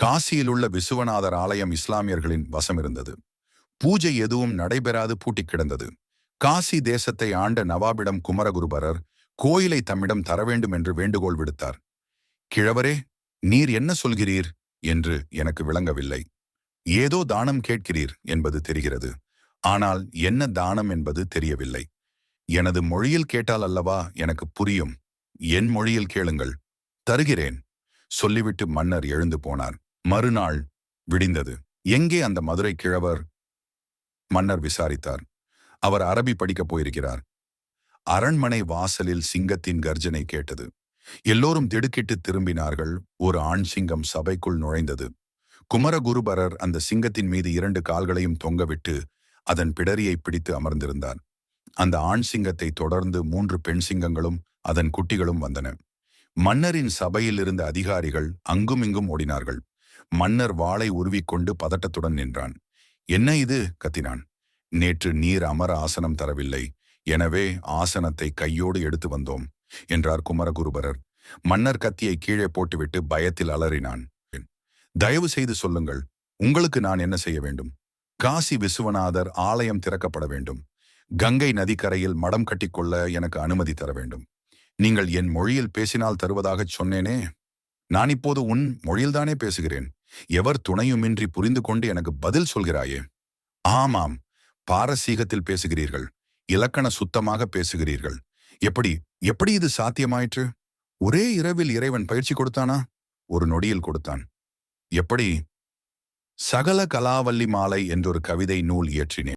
காசியிலுள்ள விசுவநாதர் ஆலயம் இஸ்லாமியர்களின் வசம் இருந்தது பூஜை எதுவும் நடைபெறாது பூட்டிக் கிடந்தது. காசி தேசத்தை ஆண்ட நவாபிடம் குமரகுருபரர் கோயிலை தம்மிடம் தர வேண்டும் என்று வேண்டுகோள் விடுத்தார். கிழவரே நீர் என்ன சொல்கிறீர்? என்று எனக்கு விளங்கவில்லை. ஏதோ தானம் கேட்கிறீர் என்பது தெரிகிறது. ஆனால் என்ன தானம் என்பது தெரியவில்லை. எனது மொழியில் கேட்டால் அல்லவா எனக்கு புரியும்? என் மொழியில் கேளுங்கள். தருகிறேன். சொல்லிவிட்டு மன்னர் எழுந்து போனார். மறுநாள் விடிந்தது. எங்கே அந்த மதுரை கிழவர்? மன்னர் விசாரித்தார். அவர் அரபி படிக்கப் போயிருக்கிறார். அரண்மனை வாசலில் சிங்கத்தின் கர்ஜனை கேட்டது. எல்லோரும் திடுக்கிட்டு திரும்பினார்கள். ஒரு ஆண் சிங்கம் சபைக்குள் நுழைந்தது. குமரகுருபரர் அந்த சிங்கத்தின் மீது இரண்டு கால்களையும் தொங்கவிட்டு அதன் பிடரியை பிடித்து அமர்ந்திருந்தார். அந்த ஆண் சிங்கத்தை தொடர்ந்து மூன்று பெண் சிங்கங்களும் அதன் குட்டிகளும் வந்தன. மன்னரின் சபையில் இருந்த அதிகாரிகள் அங்குமிங்கும் ஓடினார்கள். மன்னர் வாளை உருவிக்கொண்டு பதட்டத்துடன் நின்றான். என்ன இது? கத்தினான். நேற்று நீர் அமர ஆசனம் தரவில்லை. எனவே ஆசனத்தை கையோடு எடுத்து வந்தோம் என்றார் குமரகுருபரர். மன்னர் கத்தியை கீழே போட்டுவிட்டு பயத்தில் அலறினான். தயவு செய்து சொல்லுங்கள் உங்களுக்கு நான் என்ன செய்ய வேண்டும்? காசி விசுவநாதர் ஆலயம் திறக்கப்பட வேண்டும். கங்கை நதிக்கரையில் மடம் கட்டிக்கொள்ள எனக்கு அனுமதி தர வேண்டும். நீங்கள் என் மொழியில் பேசினால் தருவதாகச் சொன்னேனே. நான் இப்போது உன் மொழியில்தானே பேசுகிறேன்? எவர் துணையுமின்றி புரிந்து கொண்டு எனக்கு பதில் சொல்கிறாயே? ஆமாம் பாரசீகத்தில் பேசுகிறீர்கள் இலக்கண சுத்தமாக பேசுகிறீர்கள். எப்படி எப்படி இது சாத்தியமாயிற்று? ஒரே இரவில் இறைவன் பயிற்சி கொடுத்தானா? ஒரு நொடியில் கொடுத்தான். எப்படி? சகல கலாவல்லி மாலை என்றொரு கவிதை நூல் இயற்றினேன்.